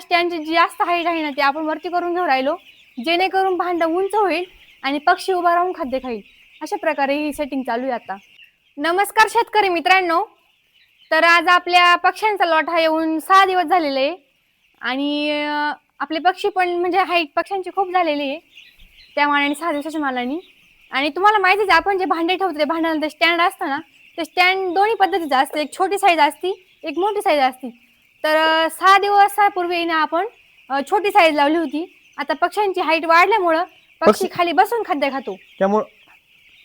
स्टँडची जी जास्त हाईट आहे ना ती आपण वरती करून घेऊन राहिलो जेणेकरून भांड उंच होईल आणि पक्षी उभा राहून खाद्य खाईल. अशा प्रकारे ही सेटिंग चालू आहे आता. नमस्कार शेतकरी मित्रांनो. तर आज आपल्या पक्ष्यांचा लॉट हा येऊन सहा दिवस झालेले आहे. आणि आपले पक्षी पण म्हणजे हाईट पक्ष्यांची खूप झालेली आहे. त्या मानाने सहा दिवसाच्या मालानी. आणि तुम्हाला माहितीच आपण जे भांडे ठेवतो ते भांड्याला स्टँड असतं ना ते स्टँड दोन्ही पद्धतीचं असतं. एक छोटी साईज असती एक मोठी साईज असती. तर सहा दिवसापूर्वी ना आपण छोटी साईज लावली होती. आता पक्ष्यांची हाईट वाढल्यामुळं पक्षी खाली बसून खाद्य खातो. त्यामुळं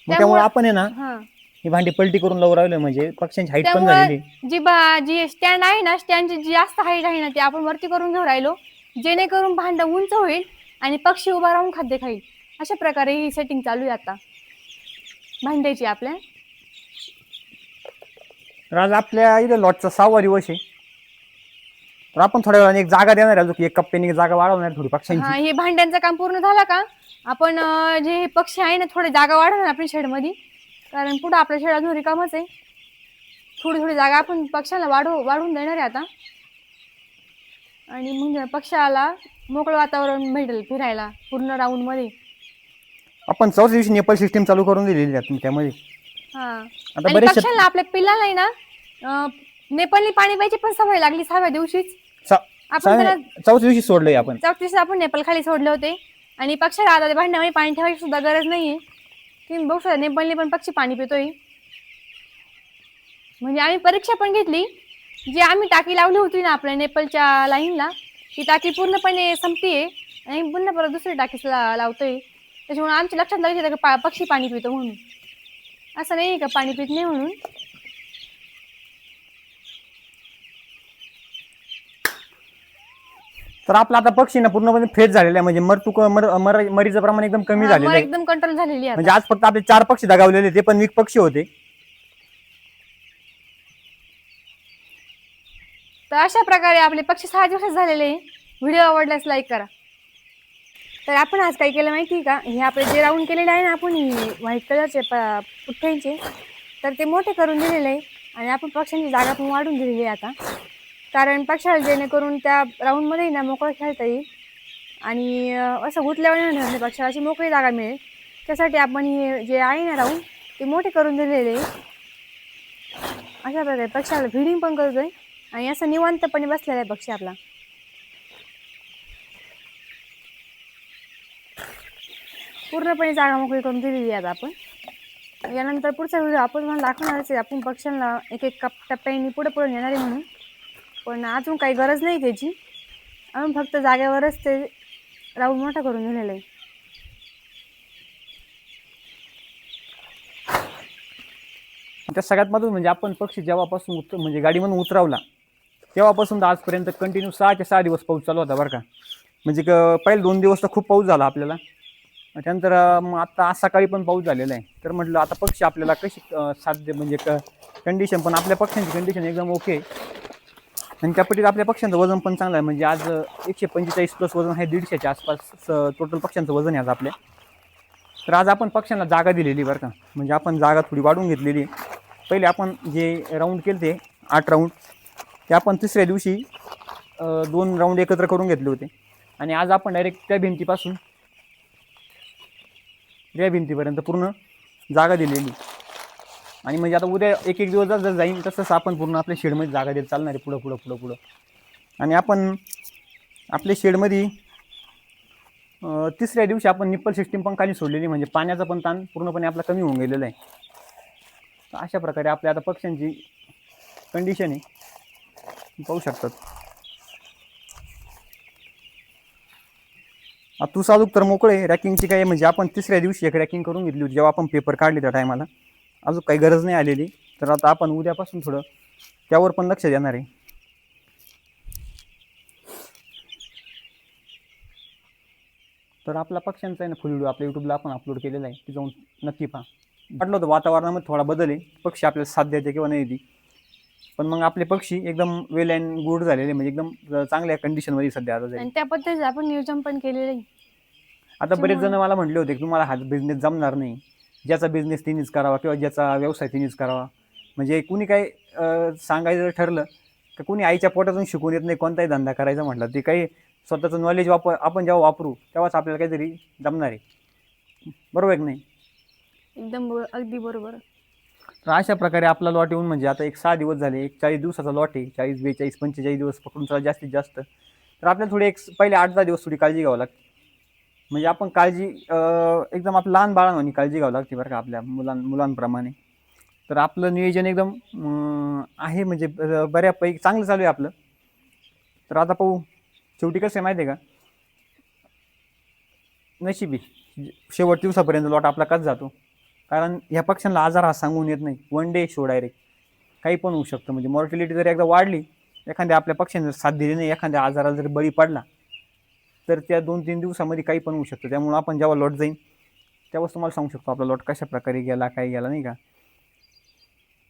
त्यामुळं- आपण आहे ना हा. भांडी पलटी करून लावून राहिलो म्हणजे पक्ष्यांची हाईट पण झालेली. जी बा जी स्टँड आहे ना स्टँडची जी जास्त हाईट आहे ना ती आपण वरती करून घेऊन राहिलो. जेणेकरून भांड उंच होईल आणि पक्षी उभा राहून खाद्य खाईल. अशा प्रकारे ही सेटिंग चालू आहे आता. भांड्याची आपल्या. तर आज आपल्या इथे लॉटचा सहावा दिवस आहे. तर आपण थोड्या वेळाने एक जागा देणार आहे अजून एक कप्प्याने एक जागा वाढवणार आहे थोडी हा पक्ष्यांची हे भांड्यांचं काम पूर्ण झालं का? आपण अं, जे हे पक्षी आहे ना थोडे जागा वाढवणार आपण शेडमध्ये. कारण पुढं आपलं शेड अजून रिकामच आहे. थोडी थोडी जागा आपण पक्ष्याला वाढव वाढवून देणार आहे आता. आणि मग पक्षाला मोकळं वातावरण भेटेल फिरायला पूर्ण राऊंडमध्ये आपण चौथ्या दिवशी नेपाळ सिस्टीम चालू करून दिलेली आहे त्यामध्ये. हा. आणि पक्ष्यांना आपल्या पिल्लाला आहे ना अं, पाणी प्यायची पण सवय लागली सहाव्या दिवशीच. आपण त्याला चौथ्या दिवशी सोडलंय आपण. चौथ्या दिवशी आपण नेपाळ खाली सोडले होते. आणि पक्षाला आता ते भांड्यामध्ये पाणी ठेवायची सुद्धा गरज नाहीये. तुम्ही बघू शकता नेपाळनी पण पक्षी पाणी पितोय. म्हणजे आम्ही परीक्षा पण घेतली. जी आम्ही टाकी लावली होती ना आपल्या नेपाळच्या लाईनला ती टाकी पूर्णपणे संपतीये. आणि पुन्हा परत दुसरी टाकी ला- लावतोय. त्याच्यामुळे आमच्या लक्षात की पा- पक्षी पाणी पितो म्हणून. असं नाही का पाणी पित नाही म्हणून? तर आपला आता पक्षी ना पूर्णपणे फेज झालेला आहे. म्हणजे मरतुक मर मर- मरीचं प्रमाण एकदम कमी हा, झालेलं मग आहे. एकदम कंट्रोल झालेली आहे म्हणजे आज फक्त आपले चार पक्षी दगावलेले ते पण वीक पक्षी होते. तर अशा प्रकारे आपले पक्षी सहा दिवसात झालेले आहे. व्हिडिओ आवडल्यास लाईक करा. तर आपण आज काय केलं माहिती आहे का? हे आपले जे राऊंड केलेले आहे ना आपण व्हाईट कलरचे प पुठ्ठ्यांचे तर ते मोठे करून दिलेले आहे. आणि आपण पक्ष्यांची जागा पण वाढून दिलेली आहे आता. कारण पक्षाला जेणेकरून त्या राऊंडमध्ये ना मोकळं खेळता येईल. आणि असं गुतल्यावर नाही होणार पक्षाला. अशी मोकळी जागा मिळेल. त्यासाठी आपण हे जे आहे ना राऊंड ते मोठे करून दिलेले अशा प्रकारे पक्षाला फिडिंग पण करतो आहे आणि असं निवांतपणे बसलेला आहे पक्षी आपला. पूर्णपणे जागा मोकळी करून दिलेली आहे आता आपण. यानंतर पुढचा व्हिडिओ आपण मला दाखवणारच आहे. आपण पक्ष्यांना एक एक कप टप्प्याने पुढे पुढे नेणार आहे म्हणून. पण अजून काही गरज नाही त्याची. अजून फक्त जागेवरच ते राहू मोठा करून दिलेलं आहे. त्या सगळ्यात मधून म्हणजे आपण पक्षी जेव्हापासून उत म्हणजे गाडीमधून उतरवला तेव्हापासून तर आजपर्यंत कंटिन्यू सहाच्या सहा दिवस पाऊस चालू होता बरं का. म्हणजे क- पहिले दोन दिवस तर खूप पाऊस झाला आपल्याला. त्यानंतर मग आता आज सकाळी पण पाऊस झालेला आहे. तर म्हटलं आता पक्षी आपल्याला कशी साध्य म्हणजे क कंडिशन पण आपल्या पक्ष्यांची कंडिशन एकदम ओके आणि त्या पटीत आपल्या पक्ष्यांचं वजन पण चांगलं आहे. म्हणजे आज एकशे पंचेचाळीस प्लस वजन आहे दीडशेच्या आसपास टोटल पक्ष्यांचं वजन आहे आज आपल्या. तर आज आपण पक्ष्यांना जागा दिलेली बरं का. म्हणजे आपण जागा थोडी वाढवून घेतलेली. पहिले आपण जे राऊंड केले ते आठ राऊंड ते आपण तिसऱ्या दिवशी दोन राऊंड एकत्र करून घेतले होते. आणि आज आपण डायरेक्ट त्या भिंतीपासून त्या भिंतीपर्यंत पूर्ण जागा दिलेली. आणि म्हणजे आता उद्या एक एक दिवस जर जाईल तसंच आपण पूर्ण आपल्या शेडमध्ये जागा देत चालणार आहे पुढं पुढं पुढं पुढं. आणि आपण आपल्या शेडमध्ये तिसऱ्या दिवशी आपण निप्पल सिस्टीम पण खाली सोडलेली म्हणजे पाण्याचा पण ताण पूर्णपणे आपला कमी होऊन गेलेला आहे. तर अशा प्रकारे आपल्या आता पक्ष्यांची कंडिशन आहे. पाहू शकतात. आता तू तर मोकळे रॅकिंगची काय म्हणजे आपण तिसऱ्या दिवशी एक रॅकिंग करून घेतली होती जेव्हा आपण पेपर काढले त्या टायमाला अजून काही गरज नाही आलेली. तर आता आपण उद्यापासून थोडं त्यावर पण लक्ष देणार आहे. तर आपला पक्ष्यांचा आहे ना फुल व्हिडिओ आपल्या यूट्यूबला आपण अपलोड केलेला आहे. ती जाऊन नक्की पहा. वाटलं होतं वातावरणामध्ये थोडा बदल आहे. पक्षी आपल्याला साथ देते किंवा नाही देते. पण मग आपले पक्षी एकदम वेल अँड गुड झालेले म्हणजे एकदम चांगल्या कंडिशनमध्ये सध्या आता आणि त्या आपण नियोजन पण केलेलं आहे. आता बरेच जण मला म्हटले होते की तुम्हाला हा बिझनेस जमणार नाही. ज्याचा बिझनेस तिनेच करावा किंवा ज्याचा व्यवसाय तिनेच करावा. म्हणजे कुणी काय सांगायचं ठरलं का कोणी आईच्या पोटातून शिकून येत नाही कोणताही धंदा करायचा म्हटलं ते काही स्वतःचं नॉलेज वापर आपण जेव्हा वापरू तेव्हाच आपल्याला काहीतरी जमणार आहे. बरोबर आहे की नाही? एकदम बरो- अगदी बरोबर. तर अशा प्रकारे आपला लॉट येऊन म्हणजे आता एक सहा दिवस झाले एक चाळीस दिवसाचा लॉट आहे चाळीस बेचाळीस पंचेचाळीस दिवस पकडून चला जास्तीत जास्त. तर आपल्याला थोडी एक पहिले आठ दहा दिवस थोडी काळजी घ्यावं लागते. म्हणजे आपण काळजी एकदम आपल्या लहान बाळांनी काळजी घ्यावं लागते बरं का आपल्या मुलां मुलांप्रमाणे. तर आपलं नियोजन एकदम आहे म्हणजे बऱ्यापैकी चांगलं चालू आहे आपलं. तर आता पाहू शेवटी कसं आहे माहिती आहे का? नशिबी शेवट दिवसापर्यंत लॉट आपला कच जातो. कारण ह्या पक्ष्यांना आजार हा सांगून येत नाही. वन डे शो डायरेक्ट काही पण होऊ शकतं. म्हणजे मॉर्टिलिटी जर एकदा वाढली एखाद्या आपल्या पक्ष्यांनी जर साथ दिली नाही एखाद्या आजाराला जर बळी पडला तर त्या दोन तीन दिवसामध्ये काही पण होऊ शकतं. त्यामुळं आपण जेव्हा लॉट जाईन तेव्हाच तुम्हाला सांगू शकतो आपला लॉट कशा प्रकारे गेला काय गेला नाही का?